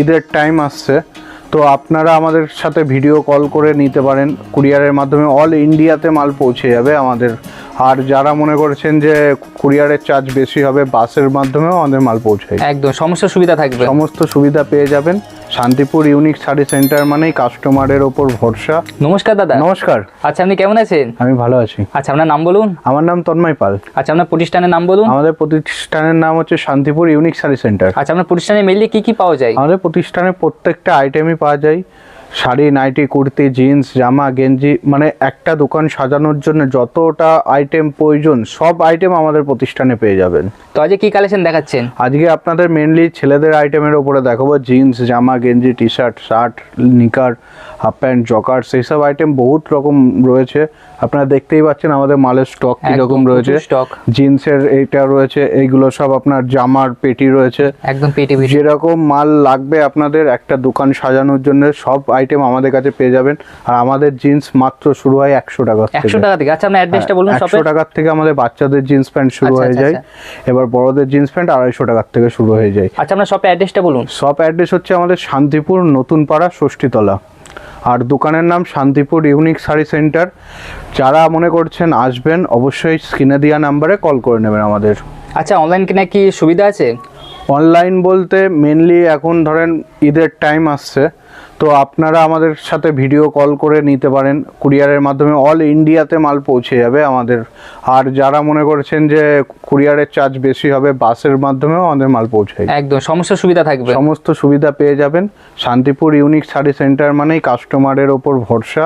ঈদের টাইম আসছে, তো আপনারা আমাদের সাথে ভিডিও কল করে নিতে পারেন। কুরিয়ারের মাধ্যমে অল ইন্ডিয়াতে মাল পৌঁছে যাবে আমাদের আর যারা মনে করছেন যে কুরিয়ারের চার্জ বেশি হবে বাসের মাধ্যমেও আমাদের মাল পৌঁছায় একদম সমস্ত সুবিধা থাকবে। সমস্ত সুবিধা পেয়ে যাবেন। শান্তিপুর ইউনিক শাড়ি সেন্টার মানেই কাস্টমারের ওপর ভরসা। নমস্কার দাদা। নমস্কার। আচ্ছা আপনি কেমন আছেন? আমি ভালো আছি। আচ্ছা আপনার নাম বলুন? আমার নাম তন্ময় পাল। আচ্ছা আপনার প্রতিষ্ঠানের নাম বলুন? আমাদের প্রতিষ্ঠানের নাম হচ্ছে শান্তিপুর ইউনিক শাড়ি সেন্টার আচ্ছা আপনার প্রতিষ্ঠানে মেনলি কি কি পাওয়া যায়? আমাদের প্রতিষ্ঠানে প্রত্যেকটা আইটেমই পাওয়া যায়। শাড়ি নাইটি কুর্তি জিন্স জামা গেঞ্জি মানে একটা দোকান সাজানোর জন্য যতটা আইটেম প্রয়োজন সব আইটেম আমাদের প্রতিষ্ঠানে পেয়ে যাবেন। তো আজকে কি কালেকশন দেখাচ্ছেন? আজকে আপনাদের মেনলি ছেলেদের আইটেমের ওপরে দেখাবো জিন্স জামা গেঞ্জি T shirt shirt knicker half pant jogger সেই সব আইটেম বহুত রকম রয়েছে। আপনারা দেখতেই পাচ্ছেন আমাদের মালের স্টক কীরকম রয়েছে। স্টক জিন্সের এইটা রয়েছে এইগুলো সব আপনার জামার পেটি রয়েছে। একদম পেটি যেরকম মাল লাগবে আপনাদের একটা দোকান সাজানোর জন্য সব আইটেম আমাদের কাছে পেয়ে যাবেন। আর আমাদের জিন্স মাত্র শুরু হয় একশো টাকা একশো টাকা থেকে। আচ্ছা আপনার অ্যাড্রেসটা বলুন একশো শপের টাকার থেকে আমাদের বাচ্চাদের জিন্স প্যান্ট শুরু আচ্ছা, হয়ে আচ্ছা, যায়। এবার বড়দের জিন্স প্যান্ট আড়াইশো টাকার থেকে শুরু হয়ে যায়। আচ্ছা আপনার শপের অ্যাড্রেসটা বলুন। শপ অ্যাড্রেস হচ্ছে আমাদের শান্তিপুর নতুন পাড়া ষষ্ঠীতলা। আর দোকানের নাম শান্তিপুর ইউনিক শাড়ি সেন্টার। যারা মনে করছেন আসবেন অবশ্যই স্ক্রিনে দেওয়া নাম্বারে কল করে নেবেন আমাদের। আচ্ছা অনলাইন কেনা কি সুবিধা আছে? অনলাইন বলতে মেনলি এখন ধরেন ঈদের টাইম আসছে। তো আপনারা আমাদের সাথে ভিডিও কল করে নিতে পারেন। কুরিয়ারের মাধ্যমে অল ইন্ডিয়াতে মাল পৌঁছে যাবে আমাদের। আর যারা মনে করছেন যে কুরিয়ারের চার্জ বেশি হবে বাসের মাধ্যমেও আমাদের মাল পৌঁছায় একদম সমস্ত সুবিধা থাকবে। সমস্ত সুবিধা পেয়ে যাবেন। শান্তিপুর ইউনিক শাড়ি সেন্টার মানেই কাস্টমারের ওপর ভরসা।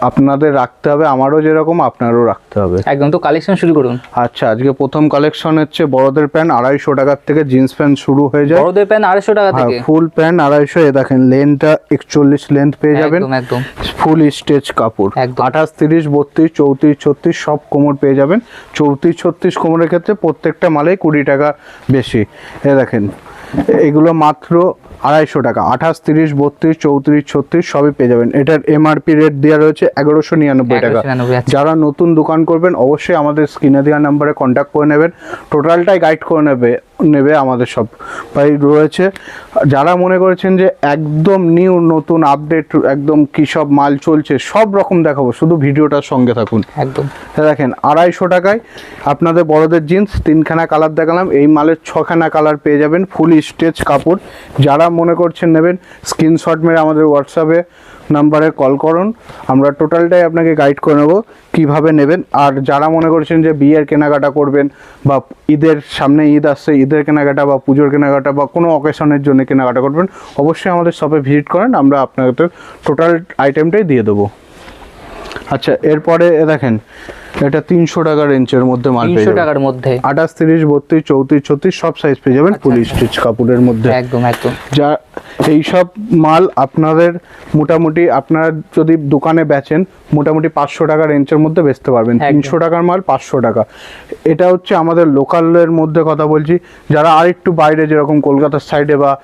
আপনাদের রাখতে হবে আমারও যেরকম আপনারও রাখতে হবে। একদম তো কালেকশন শুরু করুন। আচ্ছা আজকে প্রথম কালেকশন হচ্ছে বড়দের প্যান্ট আড়াইশো টাকার থেকে জিন্স প্যান্ট শুরু হয়ে যায়। বড়দের প্যান্ট আড়াইশো টাকা হ্যাঁ থেকে? ফুল প্যান্ট আড়াইশো এ দেখেন লেন্থটা একচল্লিশ লেন্থ পেয়ে যাবেন। একদম। ফুল স্টেজ কাপড়। একদম। আঠাশ তিরিশ বত্রিশ চৌত্রিশ ছত্রিশ সব কোমর পেয়ে যাবেন। চৌত্রিশ ছত্রিশ কোমরের ক্ষেত্রে প্রত্যেকটা মালেই কুড়ি টাকা বেশি। এ দেখেন এগুলো মাত্র আড়াইশো টাকা। আঠাশ তিরিশ বত্রিশ চৌত্রিশ ছত্রিশ সবই পেয়ে যাবেন। এটার এমআরপি রেট দেওয়া রয়েছে এগারোশো নিরানব্বই টাকা। 1199 আচ্ছা। যারা নতুন দোকান করবেন অবশ্যই আমাদের স্ক্রিনে দেওয়া নাম্বারে কন্ট্যাক্ট করে নেবেন। টোটালটাই গাইড করে নেবে নেবে আমাদের সব। ভাই রয়েছে। যারা মনে করেছেন যে একদম নিউ নতুন আপডেট একদম কী সব মাল চলছে সব রকম দেখাবো। শুধু ভিডিওটার সঙ্গে থাকুন। একদম। দেখেন আড়াইশো টাকায় আপনাদের বড়দের জিন্স তিনখানা কালার দেখালাম। এই মালের ছখানা কালার পেয়ে যাবেন ফুল স্টেচ কাপড়। যারা মনে করছেন নেবেন স্ক্রিনশট মেরে আমাদের হোয়াটসঅ্যাপে নাম্বারে কল করুন। আমরা টোটালটাই আপনাকে গাইড করে নেব কীভাবে নেবেন। আর যারা মনে করছেন যে বিয়ের কেনাকাটা করবেন বা ঈদের সামনে ঈদ আসছে, ঈদের কেনাকাটা বা পুজোর কেনাকাটা বা কোনো অকেশনের জন্য কেনাকাটা করবেন, অবশ্যই আমাদের শপে ভিজিট করেন, আমরা আপনাদের টোটাল আইটেমটাই দিয়ে দেবো। আচ্ছা এরপরে দেখেন এটা তিনশো টাকা রেঞ্জের মধ্যে মাল পেয়ে তিনশো টাকার মধ্যে। আঠাশ তিরিশ বত্রিশ চৌত্রিশ ছত্রিশ সব সাইজ পেয়ে যাবেন ফুল স্টিচ কাপড়ের মধ্যে। একদম একদম। যা এই সব মাল আপনাদের মোটামুটি আপনারা যদি দোকানে বেচেন মোটামুটি পাঁচশো টাকা রেঞ্জের মধ্যে বেচতে পারবেন। তিনশো টাকার মাল পাঁচশো টাকা। এটা হচ্ছে আমাদের লোকালের মধ্যে কথা বলছি। যারা আর একটু বাইরে যেরকম কলকাতার সাইডে বা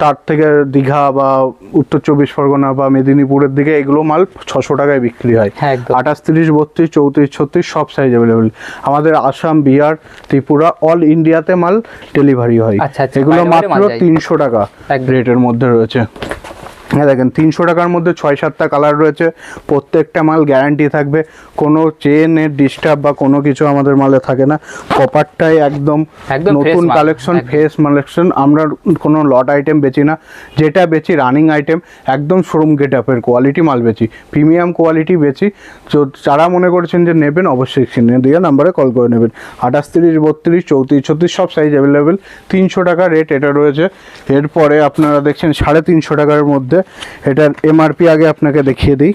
তার থেকে দীঘা বা উত্তর চব্বিশ পরগনা বা মেদিনীপুরের দিকে এগুলো মাল ছশো টাকায় বিক্রি হয়। হ্যাঁ, আঠাশ তিরিশ বত্রিশ চৌত্রিশ ছত্রিশ সব সাইজ অ্যাভেলেবেল আমাদের আসাম বিহার ত্রিপুরা অল ইন্ডিয়াতে মাল ডেলিভারি হয়। আচ্ছা, আচ্ছা, এগুলো মাত্র। তিনশো টাকা। রেটের মধ্যে রয়েছে। হ্যাঁ দেখেন তিনশো টাকার মধ্যে ছয় সাতটা কালার রয়েছে। প্রত্যেকটা মাল গ্যারান্টি থাকবে। কোনো চেনের ডিস্টার্ব বা কোনো কিছু আমাদের মালে থাকে না। কপারটাই একদম একদম নতুন কালেকশন ফ্রেশ কালেকশন আমরা কোনো লট আইটেম বেচি না। যেটা বেচি রানিং আইটেম একদম শোরুম গেট আপের কোয়ালিটি মাল বেচি। প্রিমিয়াম কোয়ালিটি বেচি। তো যারা মনে করছেন যে নেবেন অবশ্যই কিনে দিয়ে নাম্বারে কল করে নেবেন। আঠাশ তিরিশ বত্রিশ চৌত্রিশ ছত্রিশ সব সাইজ অ্যাভেলেবেল তিনশো টাকা রেট এটা রয়েছে। এরপরে আপনারা দেখছেন সাড়ে তিনশো টাকার মধ্যে এটার এমআরপি আগে আপনাকে দেখিয়ে দিই।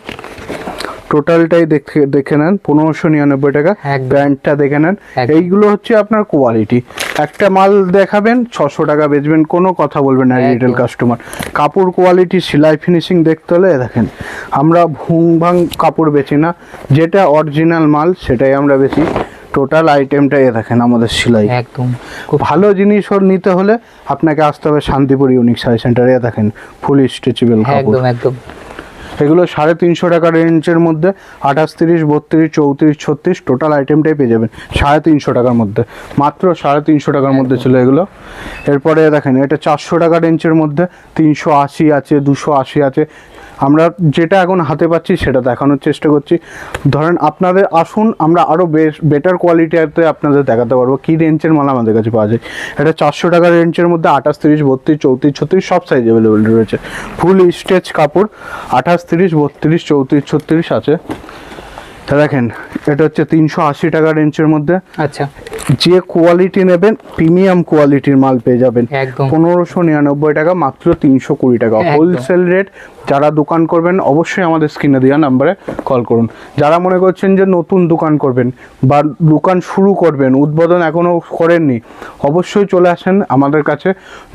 টোটালটাই দেখে দেখে নেন পনেরোশো নিরানব্বই টাকা। ব্র্যান্ডটা দেখে নেন। এইগুলো হচ্ছে আপনার কোয়ালিটি একটা মাল দেখাবেন ছশো টাকা বেচবেন কোনো কথা বলবেন না রিটেল কাস্টমার কাপড় কোয়ালিটি সেলাই ফিনিশিং দেখতে হলে দেখেন আমরা ভুং ভাং কাপড় বেচি না। যেটা অরিজিনাল মাল সেটাই আমরা বেচি। টোটাল আইটেমটা এ দেখেন আমাদের সেলাই। একদম। খুব ভালো জিনিস ওর নিতে হলে আপনাকে আসতে হবে শান্তিপুর ইউনিক শাড়ি সেন্টারে এ দেখেন ফুল স্ট্রেচেবল হ্যাঁ, কাপড়। একদম একদম। এগুলো সাড়ে তিনশো টাকা রেঞ্জের মধ্যে আঠাশ তিরিশ বত্রিশ চৌত্রিশ ছত্রিশ টোটাল আইটেমটাই পেয়ে যাবেন সাড়ে তিনশো টাকার মধ্যে। মাত্র সাড়ে তিনশো টাকার মধ্যে ছিল এগুলো। এরপরে দেখেন এটা চারশো টাকা রেঞ্জের মধ্যে তিনশো আশি আছে দুশো আশি আছে আমরা যেটা এখন হাতে পাচ্ছি সেটা দেখানোর চেষ্টা করছি। ধরেন আপনাদের আসুন, আমরা আরও বেশ বেটার কোয়ালিটিতে আপনাদের দেখাতে পারব কী রেঞ্জের মাল আমাদের কাছে পাওয়া যায়। এটা চারশো টাকার রেঞ্জের মধ্যে আঠাশ, তিরিশ, বত্রিশ, চৌত্রিশ, ছত্রিশ সব সাইজ অ্যাভেলেবেল রয়েছে। ফুল স্টেচ কাপড়, আঠাশ, তিরিশ, বত্রিশ, চৌত্রিশ, ছত্রিশ আছে। তা দেখেন, এটা হচ্ছে তিনশো আশি টাকা রেঞ্জের মধ্যে। আচ্ছা। যে কোয়ালিটি নেবেন প্রিমিয়াম কোয়ালিটির মাল পেয়ে যাবেন। পনেরোশো নিরানব্বই টাকা মাত্র তিনশো কুড়ি টাকা। হোলসেল রেট যারা দোকান করবেন অবশ্যই আমাদের স্ক্রিনে দেওয়া নাম্বারে কল করুন। যারা মনে করছেন যে নতুন দোকান করবেন বা দোকান শুরু করবেন উদ্বোধন এখনও করেননি অবশ্যই চলে আসেন আমাদের কাছে।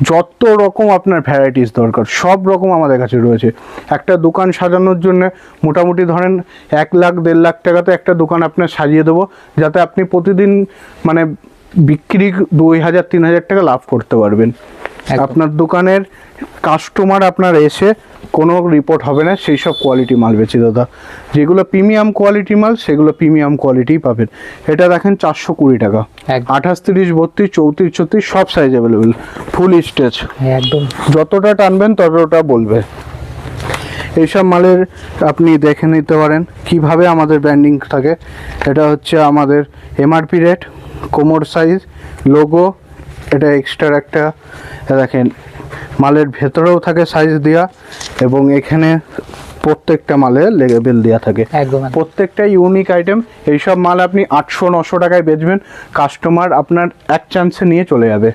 যত রকম আপনার ভ্যারাইটিস দরকার সব রকম আমাদের কাছে রয়েছে। একটা দোকান সাজানোর জন্য মোটামুটি ধরেন এক লাখ দেড় লাখ টাকাতে একটা দোকান আপনার সাজিয়ে দেবো যাতে আপনি প্রতিদিন মানে বিক্রি দুই হাজার তিন হাজার টাকা লাভ করতে পারবেন। আপনার দোকানের কাস্টমার আপনার এসে কোনো রিপোর্ট হবে না সেই সব কোয়ালিটি মাল বেচি দাদা। যেগুলো প্রিমিয়াম কোয়ালিটি মাল সেগুলো প্রিমিয়াম কোয়ালিটিই পাবেন। এটা দেখেন চারশো কুড়ি টাকা। আঠাশ তিরিশ বত্রিশ চৌত্রিশ ছত্রিশ সব সাইজ অ্যাভেলেবেল ফুল স্টেজ একদম। যতটা টানবেন ততটা বলবে। এইসব মালের আপনি দেখে নিতে পারেন। কীভাবে আমাদের ব্র্যান্ডিং থাকে এটা হচ্ছে আমাদের এমআরপি রেট কোমর সাইজ লোগো এটা এক্সট্রা একটা দেখেন মালের ভেতরেও থাকে সাইজ দেওয়া এবং এখানে প্রত্যেকটা মালে লেবেল দেওয়া থাকে। প্রত্যেকটা ইউনিক আইটেম এইসব মাল আপনি আটশো নশো টাকায় বেচবেন কাস্টমার আপনার এক চান্সে নিয়ে চলে যাবে।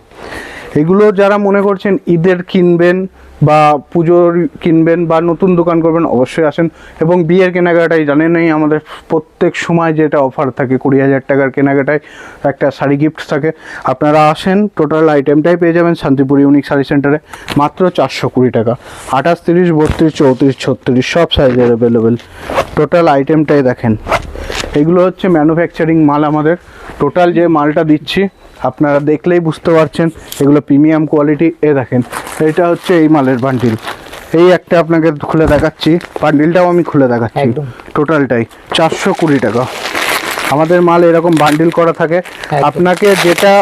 এগুলো যারা মনে করছেন ঈদের কিনবেন বা পুজোর কিনবেন বা নতুন দোকান করবেন, অবশ্যই আসেন। এবং বিয়ের কেনাকাটাই জানেনই আমাদের প্রত্যেক সময় যেটা অফার থাকে, কুড়ি হাজার টাকার কেনাকাটায় একটা শাড়ি গিফট থাকে। আপনারা আসেন টোটাল আইটেমটাই পেয়ে যাবেন শান্তিপুর ইউনিক শাড়ি সেন্টারে মাত্র চারশো কুড়ি টাকা। আঠাশ, তিরিশ, বত্রিশ, চৌত্রিশ, ছত্রিশ, সব সাইজের অ্যাভেলেবেল টোটাল আইটেমটাই দেখেন। এগুলো হচ্ছে ম্যানুফ্যাকচারিং মাল আমাদের। টোটাল যে মালটা দিচ্ছি আপনারা দেখলেই বুঝতে পারছেন এগুলো প্রিমিয়াম কোয়ালিটি। এ দেখেন এটা হচ্ছে এই মালের বান্ডিল। এই একটা আপনাকে খুলে দেখাচ্ছি বান্ডিলটাও আমি খুলে দেখাচ্ছি টোটালটাই চারশো কুড়ি টাকা। আমাদের মাল এরকম বান্ডিল করা থাকে। আপনাকে যেটা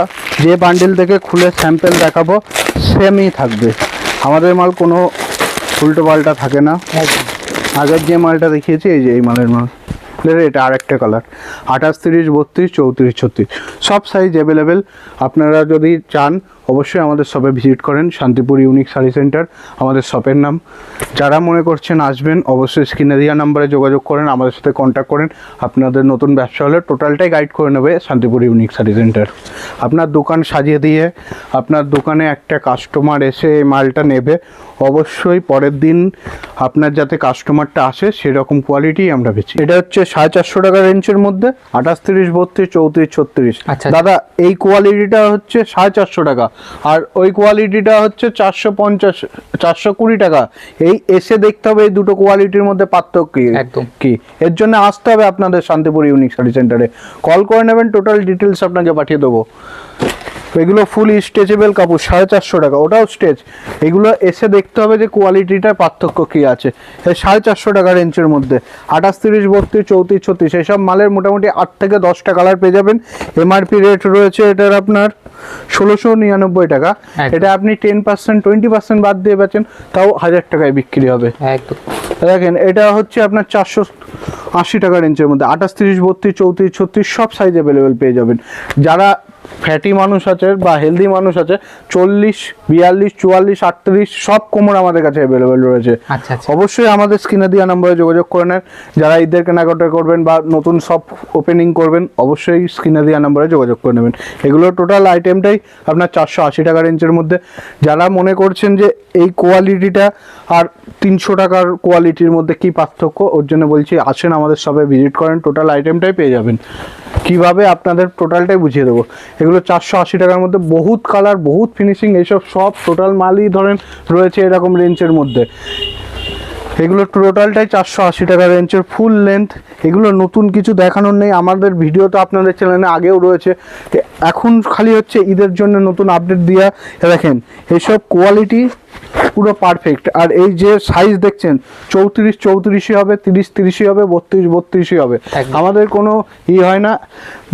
যে বান্ডিল থেকে খুলে স্যাম্পেল দেখাবো সেমই থাকবে। আমাদের মাল কোনো উল্টো পাল্টা থাকে না। আগের যে মালটা দেখিয়েছি এই যে এই মালের মাল। এর এটা আরেকটা কালার আঠাশ তিরিশ, বত্রিশ, চৌত্রিশ, ছত্রিশ। সব সাইজ অ্যাভেলেবেল আপনারা যদি চান অবশ্যই আমাদের শপে ভিজিট করেন শান্তিপুর ইউনিক শাড়ি সেন্টার আমাদের শপের নাম। যারা মনে করছেন আসবেন অবশ্যই স্ক্রিনে দেওয়া নাম্বারে যোগাযোগ করেন আমাদের সাথে কন্ট্যাক্ট করেন। আপনাদের নতুন ব্যবসা হলে টোটালটাই গাইড করে নেবে শান্তিপুর ইউনিক শাড়ি সেন্টার আপনার দোকান সাজিয়ে দিয়ে আপনার দোকানে একটা কাস্টমার এসে এই মালটা নেবে। অবশ্যই পরের দিন আপনার যাতে কাস্টমারটা আসে সেরকম কোয়ালিটি আমরা বেচি। এটা হচ্ছে সাড়ে চারশো টাকা রেঞ্জের মধ্যে আঠাশ তিরিশ বত্রিশ চৌত্রিশ ছত্রিশ। আচ্ছা। দাদা এই কোয়ালিটিটা হচ্ছে সাড়ে চারশো টাকা। আর ওই কোয়ালিটিটা হচ্ছে চারশো পঞ্চাশ চারশো কুড়ি টাকা। এই এসে দেখতে হবে এই দুটো কোয়ালিটির মধ্যে পার্থক্য কি? একদম। কি? এর জন্য আসতে হবে আপনাদের শান্তিপুর ইউনিক শাড়ি সেন্টারে কল করে নেবেন টোটাল ডিটেলস আপনাকে পাঠিয়ে দেবো। এগুলো ফুল স্ট্রেচেবল কাপড় সাড়ে চারশো টাকা। ওটাও স্টেচ এগুলো এসে দেখতে হবে যে কোয়ালিটিটার পার্থক্য কী আছে। এই সাড়ে চারশো টাকা রেঞ্জের মধ্যে। আঠাশ তিরিশ বত্রিশ চৌত্রিশ ছত্রিশ এইসব মালের মোটামুটি আট থেকে দশটা কালার পেয়ে যাবেন। এমআরপি রেট রয়েছে এটার আপনার ষোলোশো নিরানব্বই টাকা। এটা আপনি টেন পার্সেন্ট টোয়েন্টি পার্সেন্ট বাদ দিয়ে বেচেন তাও হাজার টাকায় বিক্রি হবে। একদম। দেখেন এটা হচ্ছে আপনার চারশো আশি টাকা রেঞ্জের মধ্যে। আঠাশ তিরিশ বত্রিশ চৌত্রিশ ছত্রিশ সব সাইজ অ্যাভেলেবেল পেয়ে যাবেন। যারা ফ্যাটি মানুষ আছে বা হেলদি মানুষ আছে চল্লিশ বিয়াল্লিশ চুয়াল্লিশ আটত্রিশ সব কোমর আমাদের কাছে অ্যাভেলেবেল রয়েছে। আচ্ছা আচ্ছা। অবশ্যই আমাদের স্ক্রিনে দেওয়া নম্বরে যোগাযোগ করে নেন। যারা ঈদের কেনাকাটা করবেন বা নতুন সব ওপেনিং করবেন অবশ্যই স্ক্রিনে দেওয়া নম্বরে যোগাযোগ করে নেবেন। এগুলো টোটাল আইটেমটাই আপনার চারশো আশি টাকা রেঞ্জের মধ্যে। যারা মনে করছেন যে এই কোয়ালিটিটা আর তিনশো টাকার কোয়ালিটির মধ্যে কি পার্থক্য ওর জন্য বলছি আসেন আমাদের সবে ভিজিট করেন টোটাল আইটেমটাই পেয়ে যাবেন। কীভাবে আপনাদের টোটালটাই বুঝিয়ে দেবো। এগুলো চারশো আশি টাকার মধ্যে বহুত কালার বহুত ফিনিশিং এইসব সব টোটাল মালই ধরেন রয়েছে এরকম রেঞ্জের মধ্যে। এগুলো টোটালটাই চারশো আশি টাকা রেঞ্জের ফুল লেন্থ এগুলো নতুন কিছু দেখানোর নেই। আমাদের ভিডিও তো আপনাদের চ্যানেলে আগেও রয়েছে। এখন খালি হচ্ছে ঈদের জন্য নতুন আপডেট দেওয়া এ দেখেন, এসব কোয়ালিটি পুরো পারফেক্ট আর এই যে সাইজ দেখছেন চৌত্রিশ চৌত্রিশই হবে তিরিশ তিরিশই হবে বত্রিশ বত্রিশই হবে। আমাদের কোনো ই হয় না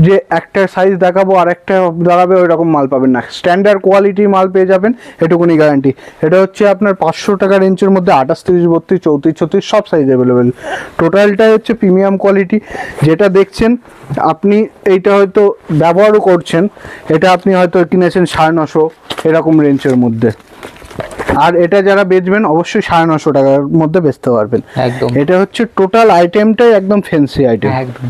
যে একটা সাইজ দেখাবো আর একটা দাঁড়াবে ওই রকম মাল পাবেন না। স্ট্যান্ডার্ড কোয়ালিটি মাল পেয়ে যাবেন এটুকুনি গ্যারান্টি এটা হচ্ছে আপনার পাঁচশো টাকা রেঞ্জের মধ্যে আঠাশ তিরিশ বত্রিশ চৌত্রিশ ছত্রিশ সব সাইজ অ্যাভেলেবেল টোটালটাই হচ্ছে প্রিমিয়াম কোয়ালিটি যেটা দেখছেন আপনি এইটা হয়তো ব্যবহারও করছেন এটা আপনি হয়তো কিনেছেন সাড়ে নশো এরকম রেঞ্জের মধ্যে। আর এটা যারা বেচবেন অবশ্যই সাড়ে নশো টাকার মধ্যে বেচতে পারবেন। একদম। এটা হচ্ছে টোটাল আইটেমটাই একদম ফ্যান্সি আইটেম একদম।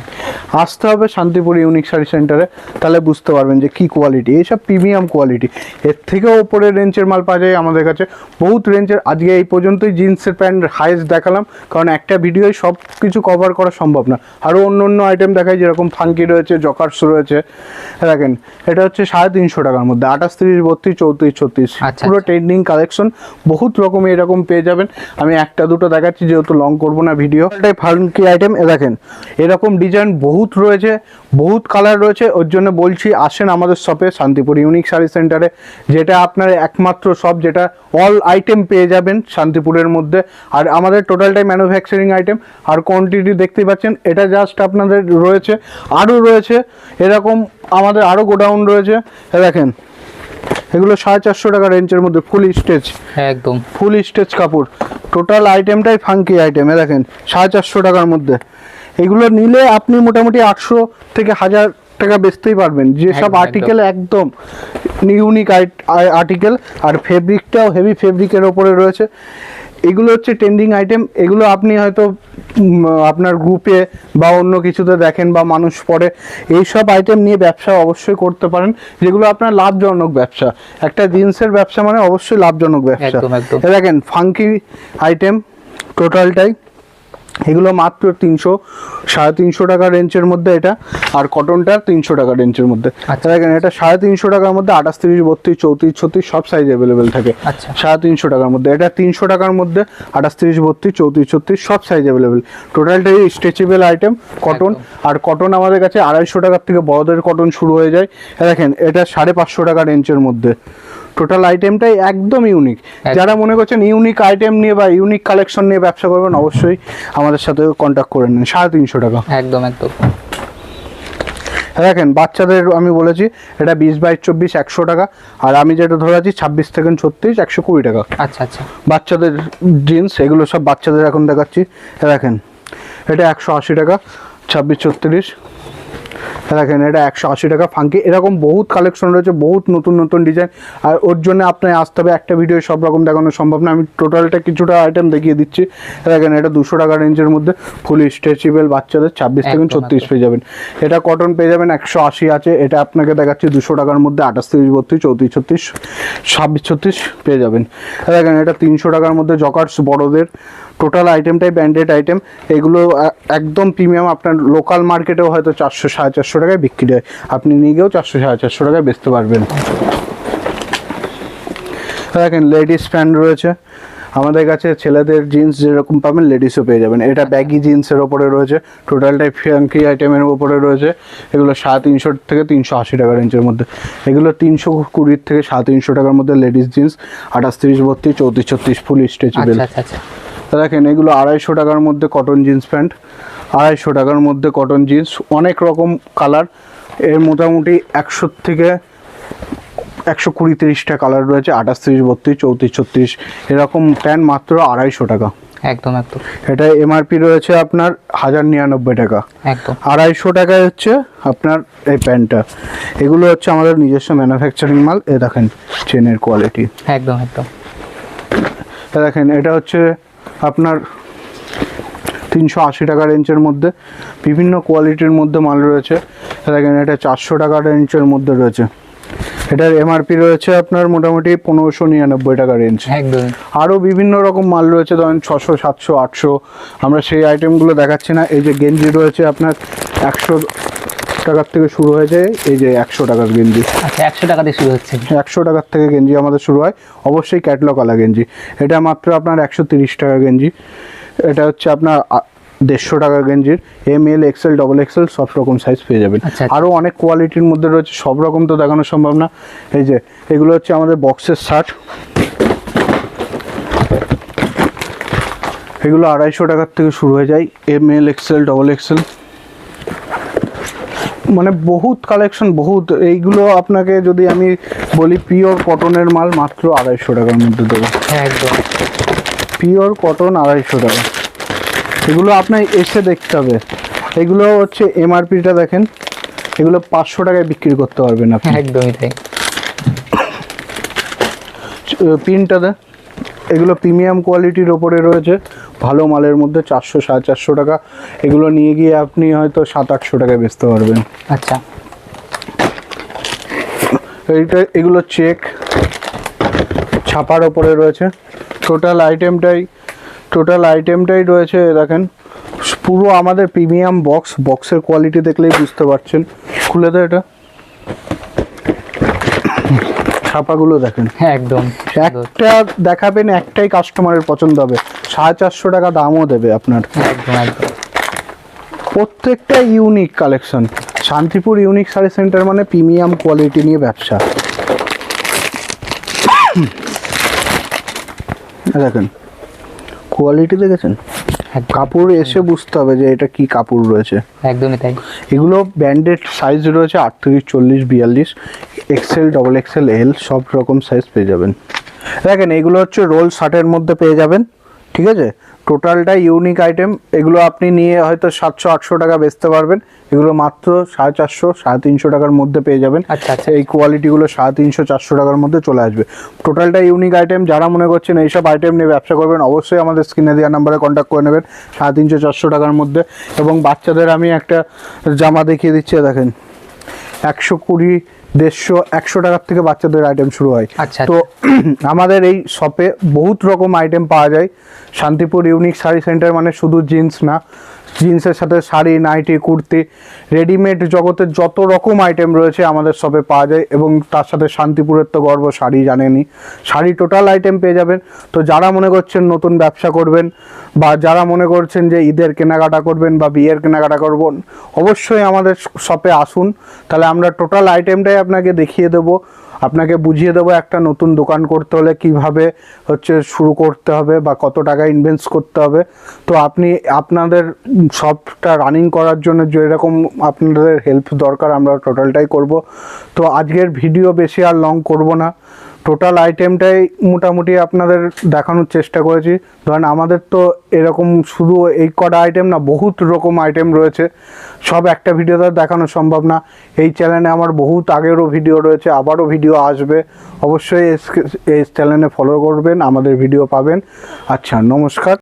আসতে হবে শান্তিপুর ইউনিক শাড়ি সেন্টারে তাহলে বুঝতে পারবেন যে কি কোয়ালিটি এইসব প্রিমিয়াম কোয়ালিটি এর থেকেও ওপরে রেঞ্জের মাল পাওয়া যায় আমাদের কাছে। বহুত রেঞ্জের আজকে এই পর্যন্তই জিন্সের প্যান্ট হাইস্ট দেখালাম। কারণ একটা ভিডিওয় সব কিছু কভার করা সম্ভব না। আরও অন্য অন্য আইটেম দেখায় যেরকম ফাঙ্কি রয়েছে জকার্স রয়েছে। দেখেন এটা হচ্ছে সাড়ে তিনশো টাকার মধ্যে। আঠাশ তিরিশ বত্রিশ চৌত্রিশ ছত্রিশ। আচ্ছা, পুরো আচ্ছা। ট্রেন্ডিং কালেকশন বহুত রকম এরকম পেয়ে যাবেন। আমি একটা দুটো দেখাচ্ছি, যেহেতু লং করব না ভিডিও এটাই ফার্মকি আইটেম এ দেখেন, এরকম ডিজাইন বহুত রয়েছে, বহুত কালার রয়েছে। ওর জন্য বলছি, আসেন আমাদের শপে শান্তিপুর ইউনিক শাড়ি সেন্টারে যেটা আপনার একমাত্র শপ যেটা অল আইটেম পেয়ে যাবেন শান্তিপুরের মধ্যে। আর আমাদের টোটালটাই ম্যানুফ্যাকচারিং আইটেম আর কোয়ান্টিটি দেখতেই পাচ্ছেন, এটা জাস্ট আপনাদের রয়েছে আরও রয়েছে, এরকম আমাদের আরও গোডাউন রয়েছে। দেখেন এগুলো সাড়ে চারশো টাকা রেঞ্জের মধ্যে ফুল স্টেচ একদম। ফুল স্টেচ কাপড়। টোটাল আইটেমটাই ফাঙ্কি আইটেম এ দেখেন সাড়ে চারশো টাকার মধ্যে। এগুলো নিলে আপনি মোটামুটি আটশো থেকে হাজার টাকা বেচতেই পারবেন। যেসব। আর্টিকেল একদম। ইউনিক আর্টিকেল আর ফেব্রিকটাও হেভি ফেব্রিকের ওপরে রয়েছে। এগুলো হচ্ছে ট্রেন্ডিং আইটেম এগুলো আপনি হয়তো আপনার গ্রুপে বা অন্য কিছুতে দেখেন বা মানুষ পড়ে এইসব আইটেম নিয়ে ব্যবসা অবশ্যই করতে পারেন যেগুলো আপনার লাভজনক ব্যবসা। একটা জিন্সের ব্যবসা মানে অবশ্যই লাভজনক ব্যবসা। দেখেন ফাঙ্কি আইটেম টোটালটাই এগুলো মাত্র তিনশো সাড়ে তিনশো টাকা রেঞ্জের মধ্যে এটা আর কটনটা তিনশো টাকা রেঞ্জের মধ্যে। আচ্ছা। দেখেন এটা সাড়ে তিনশো টাকার মধ্যে আঠাশ তিরিশ বত্রিশ চৌত্রিশ ছত্রিশ সব সাইজ অ্যাভেলেবেল থাকে। আচ্ছা। সাড়ে তিনশো টাকার মধ্যে। এটা তিনশো টাকার মধ্যে আঠাশ তিরিশ বত্রিশ চৌত্রিশ ছত্রিশ সব সাইজ অ্যাভেলেবেল টোটালটাই স্ট্রেচেবল আইটেম কটন আর কটন আমাদের কাছে আড়াইশো টাকার থেকে বড়দের কটন শুরু হয়ে যায়। দেখেন এটা সাড়ে পাঁচশো টাকা রেঞ্জের মধ্যে। টোটাল আইটেমটাই একদম ইউনিক যারা মনে করছেন ইউনিক আইটেম নিয়ে বা ইউনিক কালেকশন নিয়ে ব্যবসা করবেন অবশ্যই আমাদের সাথে কন্ট্যাক্ট করে নিন সাড়ে তিনশো টাকা। একদম একদম। দেখেন বাচ্চাদের আমি বলেছি এটা বিশ বাইশ চব্বিশ একশো টাকা আর আমি যেটা ধরে আছি ছাব্বিশ থেকে ছত্রিশ একশো কুড়ি টাকা। আচ্ছা আচ্ছা। বাচ্চাদের জিন্স এগুলো সব বাচ্চাদের এখন দেখাচ্ছি। দেখেন এটা একশো আশি টাকা ছাব্বিশ ছত্রিশ দেখেন এটা একশো আশি টাকা ফাঙ্কি। এরকম বহুত কালেকশন রয়েছে বহুত নতুন নতুন ডিজাইন আর ওর জন্য আপনার আসতে হবে একটা ভিডিও সব রকম দেখানো সম্ভব না। আমি টোটালটা কিছুটা আইটেম দেখিয়ে দিচ্ছি। দেখেন এটা দুশো টাকা রেঞ্জের মধ্যে ফুল স্ট্রেচেবল বাচ্চাদের ছাব্বিশ থেকে ছত্রিশ পেয়ে যাবেন। এটা কটন পেয়ে যাবেন একশো আশি আছে। এটা আপনাকে দেখাচ্ছি দুশো টাকার মধ্যে আঠাশ তিরিশ বত্রিশ চৌত্রিশ ছত্রিশ ছাব্বিশ ছত্রিশ পেয়ে যাবেন। দেখেন এটা তিনশো টাকার মধ্যে জকার্স বড়দের। টোটাল আইটেমটাই ব্র্যান্ডেড আইটেম এগুলো একদম প্রিমিয়াম আপনার লোকাল মার্কেটেও হয়তো চারশো সাড়ে চারশো টাকায় বিক্রি হয়। আপনি নিয়ে গিয়েও চারশো সাড়ে চারশো টাকায় বেচতে পারবেন। দেখেন লেডিস প্যান্ট রয়েছে। আমাদের কাছে ছেলেদের জিন্স যেরকম পাবেন লেডিসও পেয়ে যাবেন। এটা ব্যাগি জিন্সের ওপরে রয়েছে। টোটালটাই ফ্যাঙ্কি আইটেমের ওপরে রয়েছে। এগুলো সাড়ে তিনশো থেকে তিনশো আশি টাকা রেঞ্জের মধ্যে। এগুলো তিনশো কুড়ির থেকে সাড়ে তিনশো টাকার মধ্যে লেডিস জিন্স আঠাশ তিরিশ বত্রিশ চৌত্রিশ ছত্রিশ ফুল স্ট্রেচেবল আচ্ছা। দেখেন এগুলো আড়াইশো টাকার মধ্যে কটন জিন্স প্যান্ট আড়াইশো টাকার মধ্যে কটন জিন্স অনেক রকম কালারের মোটামুটি একশো থেকে একশো কুড়ি তিরিশটা কালার রয়েছে আঠাশ তিরিশ বত্রিশ চৌত্রিশ ছত্রিশ এরকম প্যান্ট মাত্র আড়াইশো টাকা। একদম একদম। এটা এমআরপি রয়েছে আপনার হাজার নিরানব্বই টাকা। একদম। আড়াইশো টাকায় হচ্ছে আপনার এই প্যান্টটা এগুলো হচ্ছে আমাদের নিজস্ব ম্যানুফ্যাকচারিং মাল এ দেখেন চেনের কোয়ালিটি একদম একদম। দেখেন এটা হচ্ছে আপনার তিনশো আশি টাকা রেঞ্জের মধ্যে বিভিন্ন কোয়ালিটির মধ্যে মাল রয়েছে। দেখেন এটা চারশো টাকা রেঞ্জের মধ্যে রয়েছে। এটার এমআরপি রয়েছে আপনার মোটামুটি পনেরোশো নিরানব্বই টাকা রেঞ্জ একদম। আরও বিভিন্ন রকম মাল রয়েছে ধরেন ছশো সাতশো আটশো। আমরা সেই আইটেমগুলো দেখাচ্ছি না। এই যে গেঞ্জি রয়েছে আপনার একশো টাকার থেকে শুরু হয়ে যায় এই যে একশো টাকার গেঞ্জি। আচ্ছা একশো টাকা দিয়ে শুরু হচ্ছে। একশো টাকার থেকে গেঞ্জি আমাদের শুরু হয়। অবশ্যই ক্যাটলগ আলা গেঞ্জি। এটা মাত্র আপনার একশো তিরিশ টাকা গেঞ্জি। এটা হচ্ছে আপনার দেড়শো টাকা গেঞ্জির। M L XL double XL সব রকম সাইজ পেয়ে যাবেন। আচ্ছা, আচ্ছা। আরও অনেক কোয়ালিটির মধ্যে রয়েছে সব রকম তো দেখানো সম্ভব না। এই যে এগুলো হচ্ছে আমাদের বক্সের শার্ট এগুলো আড়াইশো টাকার থেকে শুরু হয়ে যায়। M L XL double XL মানে বহুত কালেকশন বহুত এইগুলো আপনাকে যদি আমি বলি পিওর কটনের মাল মাত্র আড়াইশো টাকার মধ্যে দেবো। হ্যাঁ একদম। পিওর কটন আড়াইশো টাকা। এগুলো আপনার এসে দেখতে হবে। এগুলো হচ্ছে এমআরপিটা দেখেন। এগুলো পাঁচশো টাকায় বিক্রি করতে পারবেন আপনি। হ্যাঁ একদমই তাই। পিনটা দেন এগুলো প্রিমিয়াম কোয়ালিটির ওপরে রয়েছে। ভালো মালের মধ্যে চারশো সাড়ে চারশো টাকা। এগুলো নিয়ে গিয়ে আপনি হয়তো সাত আটশো টাকায় বেচতে পারবেন। আচ্ছা। এইটা এগুলো চেক। ছাপার ওপরে রয়েছে। টোটাল আইটেমটাই টোটাল আইটেমটাই রয়েছে দেখেন। পুরো আমাদের প্রিমিয়াম বক্স বক্সের কোয়ালিটি দেখলেই বুঝতে পারছেন। খুলে দেয় এটা। ছাপাগুলো দেখেন। হ্যাঁ একদম। একটা দেখাবেন একটাই কাস্টমারের পছন্দ হবে। সাড়ে চারশো টাকা দামও দেবে আপনার। প্রত্যেকটা unique collection Shantipur unique sari centre মানে প্রিমিয়াম কোয়ালিটি নিয়ে ব্যবসা। দেখেন কোয়ালিটি দেখেছেন? কাপড় এসে বুঝতে হবে যে এটা কি কাপড় রয়েছে। একদমই তাই। এগুলো ব্যান্ডেড সাইজ রয়েছে আটত্রিশ চল্লিশ বিয়াল্লিশ এক্সেল ডবল এক্সেল এল সব রকম সাইজ পেয়ে যাবেন। দেখেন এগুলো হচ্ছে রোল শার্টের মধ্যে পেয়ে যাবেন। ঠিক আছে? টোটালটা ইউনিক আইটেম এগুলো আপনি নিয়ে হয়তো সাতশো আটশো টাকা বেচতে পারবেন। এগুলো মাত্র সাড়ে চারশো সাড়ে তিনশো টাকার মধ্যে পেয়ে যাবেন। আচ্ছা, আচ্ছা। এই কোয়ালিটিগুলো সাড়ে তিনশো চারশো টাকার মধ্যে চলে আসবে। টোটালটা ইউনিক আইটেম যারা মনে করছেন এইসব আইটেম নিয়ে ব্যবসা করবেন অবশ্যই আমাদের স্ক্রিনে দেওয়া নাম্বারে কন্ট্যাক্ট করে নেবেন সাড়ে তিনশো চারশো টাকার মধ্যে। এবং বাচ্চাদের আমি একটা জামা দেখিয়ে দিচ্ছি দেখেন। একশো কুড়ি দেড়শো একশো টাকার থেকে বাচ্চাদের আইটেম শুরু হয়। আচ্ছা, তো আমাদের এই শপে বহুত রকম আইটেম পাওয়া যায়। শান্তিপুর ইউনিক শাড়ি সেন্টার মানে শুধু জিন্স না। জিন্সের সাথে শাড়ি, নাইটি, কুর্তি রেডিমেড জগতের যত রকম আইটেম রয়েছে আমাদের শপে পাওয়া যায় এবং তার সাথে শান্তিপুরের তো গর্ব, শাড়ি জানেনি শাড়ি টোটাল আইটেম পেয়ে যাবেন। তো যারা মনে করছেন নতুন ব্যবসা করবেন বা যারা মনে করছেন যে ঈদের কেনাকাটা করবেন বা বিয়ের কেনাকাটা করবেন, অবশ্যই আমাদের শপে আসুন। তাহলে আমরা টোটাল আইটেমটাই আপনাকে দেখিয়ে দেবো। আপনাকে বুঝিয়ে দেবো একটা নতুন দোকান করতে হলে কীভাবে হচ্ছে শুরু করতে হবে বা কত টাকা ইনভেস্ট করতে হবে। তো আপনি আপনাদের সবটা রানিং করার জন্য যেরকম আপনাদের হেল্প দরকার আমরা টোটালটাই করব। তো আজকের ভিডিও বেশি আর লং করব না। টোটাল আইটেমটাই মোটামুটি আপনাদের দেখানোর চেষ্টা করেছি। ধরেন আমাদের তো এরকম শুধু এই কটা আইটেম না, বহুত রকম আইটেম রয়েছে। সব একটা ভিডিওতে দেখানো সম্ভব না। এই চ্যানেলে আমার বহুত আগেরও ভিডিও রয়েছে, আবারও ভিডিও আসবে। অবশ্যই এই চ্যানেলে ফলো করবেন, আমাদের ভিডিও পাবেন। আচ্ছা নমস্কার।